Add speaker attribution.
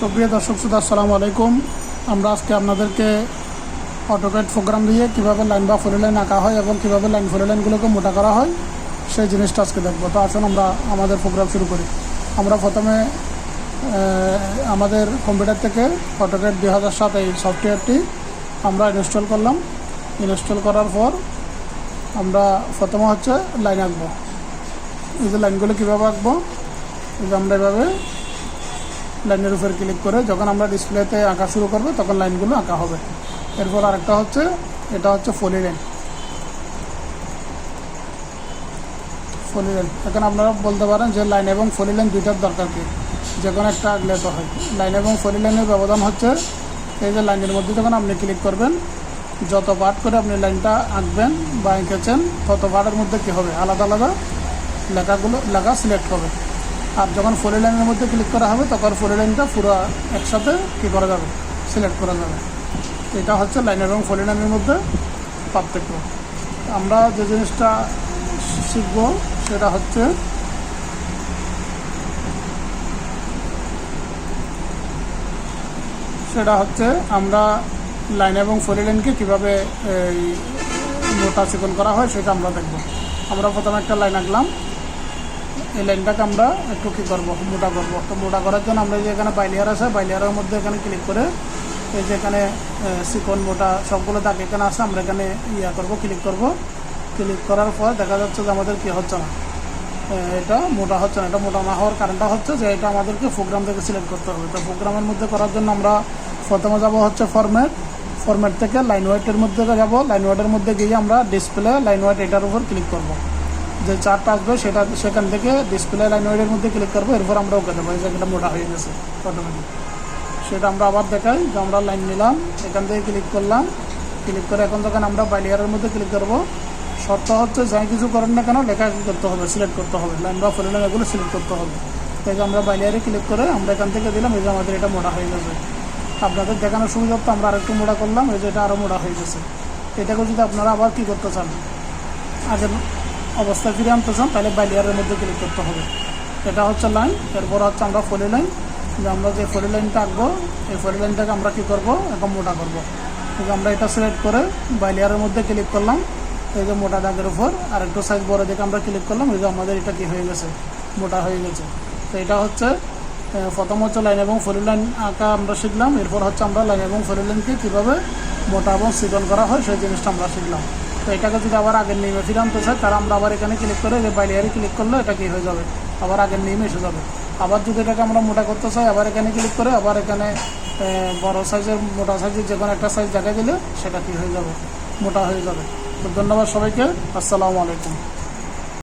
Speaker 1: সুপ্রিয় দর্শক শ্রোতা, আসসালামু আলাইকুম। আমরা আজকে আপনাদেরকে অটোকেট প্রোগ্রাম দিয়ে কীভাবে লাইন বা ফোরে লাইন আঁকা হয় এবং কীভাবে লাইন ফোরে লাইনগুলোকে মোটা করা হয়, সেই জিনিসটা আজকে দেখব। তো আসুন আমরা আমাদের প্রোগ্রাম শুরু করি। আমরা প্রথমে আমাদের কম্পিউটার থেকে অটোকেট দুই হাজার সাত এই সফটওয়্যারটি আমরা ইনস্টল করলাম। ইনস্টল করার পর আমরা প্রথমে হচ্ছে লাইন আঁকবো। এই যে লাইনগুলো কীভাবে আঁকবো? আমরা এভাবে লাইনের উপরে ক্লিক করে যখন আমরা ডিসপ্লেতে আঁকা শুরু করব, তখন লাইনগুলো আঁকা হবে। এরপর আরেকটা হচ্ছে, এটা হচ্ছে ফলি লাইন ফলি লাইন এখন আপনারা বলতে পারেন যে লাইন এবং ফলি লাইন দুইটার দরকার কি? যে কোনো একটা আঁকলে তো হয়। লাইন এবং ফলি লাইনের ব্যবধান হচ্ছে, এই যে লাইনের মধ্যে যখন আপনি ক্লিক করবেন, যত পার্ট করে আপনি লাইনটা আঁকবেন বা এঁকেছেন, তত পার্টের মধ্যে কী হবে? আলাদা আলাদা লেখাগুলো, লেখা সিলেক্ট হবে। আর যখন ফোর লাইনের মধ্যে ক্লিক করা হবে, তখন ফোর লাইনটা পুরো একসাথে কী করা যাবে? সিলেক্ট করা যাবে। এটা হচ্ছে লাইন এবং ফোর লাইনের মধ্যে পার্থক্য। আমরা যে জিনিসটা শিখব, সেটা হচ্ছে সেটা হচ্ছে আমরা লাইন এবং ফোর লাইনকে কীভাবে, এই মোটা চিকন করা হয়, সেটা আমরা দেখব। আমরা প্রথমে একটা লাইন আঁকলাম। এই লাইনটাকে আমরা একটু কী করব, মোটা করব। তো মোটা করার জন্য আমরা যে এখানে বাইলিয়ার আছে বাইলিয়ারের মধ্যে এখানে ক্লিক করে এই যে এখানে সিকন মোটা সবগুলো দাগ এখানে আছে, আমরা এখানে ইয়া করব ক্লিক করব। ক্লিক করার পর দেখা যাচ্ছে যে আমাদের কী হচ্ছে না। এটা মোটা হচ্ছে না, এটা মোটা না হওয়ার কারণটা হচ্ছে যে এটা আমাদেরকে প্রোগ্রাম থেকে সিলেক্ট করতে হবে। তো প্রোগ্রামের মধ্যে করার জন্য আমরা প্রথমে যাব হচ্ছে ফরম্যাট ফরম্যাট থেকে লাইন ওয়াইটের মধ্যে যাব। লাইন ওয়াইটের মধ্যে গিয়ে আমরা ডিসপ্লে লাইন ওয়াইট এটার উপর ক্লিক করব। যে চারটা আসবে সেটা সেখান থেকে ডিসপ্লে লাইন ওয়াইটের মধ্যে ক্লিক করব, এরপর আমরা ওকে দেবো। জায়গাটা মোটা হয়ে গেছে অটোমেটিক সেটা আমরা আবার দেখাই, যে আমরা লাইন নিলাম, এখান থেকে ক্লিক করলাম। ক্লিক করে এখন যখন আমরা বাইলিয়ারের মধ্যে ক্লিক করব, শর্ত হচ্ছে যাই কিছু করেন না কেন, লেখা কি করতে হবে সিলেক্ট করতে হবে। লাইন বা লাইন এগুলো সিলেক্ট করতে হবে। তাই আমরা বাইলিয়ারে ক্লিক করে আমরা এখান থেকে দিলাম, এই যে আমাদের এটা মোটা হয়ে গেছে। আপনাদের দেখানোর সুবিধা তো আমরা আরেকটু মোটা করলাম, এই যে এটা আরও মোটা হয়ে গেছে। এটাকে যদি আপনারা আবার কী করতে চান, আগের অবস্থায় ফিরে আনতে চান, তাহলে বাইলিয়ারের মধ্যে ক্লিক করতে হবে। এটা হচ্ছে লাইন এরপর হচ্ছে আমরা ফলি লাইন যে আমরা যে ফলি লাইনটা আঁকবো, এই ফলি লাইনটাকে আমরা কী করব? এখন মোটা করব। আমরা এটা সিলেক্ট করে বাইলিয়ারের মধ্যে ক্লিক করলাম, এই যে মোটা দাগের উপর, আর একটু সাইজ বড় দেখে আমরা ক্লিক করলাম, এই যে আমাদের এটা কি হয়ে গেছে? মোটা হয়ে গেছে। তো এটা হচ্ছে প্রথম হচ্ছে লাইন এবং ফলি লাইন আঁকা আমরা শিখলাম, এরপর হচ্ছে আমরা লাইন এবং ফলি লাইনকে কীভাবে মোটা এবং চিকন করা হয়, সেই জিনিসটা আমরা শিখলাম। তো এটাকে যদি আবার আগের নিয়মে ফিরে আনতে চাই তাহলে আমরা আবার এখানে ক্লিক করে যে বাইলিয়ারে ক্লিক করলে, এটা কি হয়ে যাবে? আবার আগের নিয়মে এসে যাবে। আবার যদি এটাকে আমরা মোটা করতে চাই, আবার এখানে ক্লিক করে, আবার এখানে বড়ো বড় সাইজের মোটা সাইজের যে কোনো একটা সাইজ দেখা দিলে সেটা কি হয়ে যাবে? মোটা হয়ে যাবে। তো ধন্যবাদ সবাইকে। আসসালামু আলাইকুম।